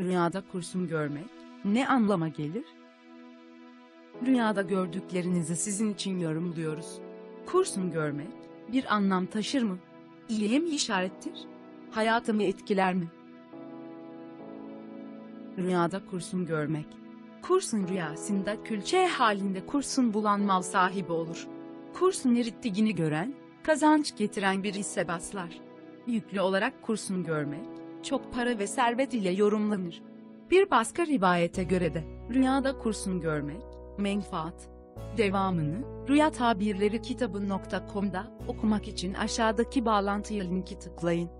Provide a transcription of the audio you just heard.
Rüyada kurşun görmek ne anlama gelir? Rüyada gördüklerinizi sizin için yorumluyoruz. Kurşun görmek bir anlam taşır mı? İyiye mi işarettir? Hayatımı etkiler mi? Rüyada kurşun görmek. Kurşun rüyasında külçe halinde kurşun bulan mal sahibi olur. Kurşun erittiğini gören, kazanç getiren bir hisse baslar. Yüklü olarak kurşun görmek, çok para ve servet ile yorumlanır. Bir başka rivayete göre de, rüyada kurşun görmek, menfaat. Devamını, Rüya Tabirleri kitabı.com'da okumak için aşağıdaki bağlantıya linki tıklayın.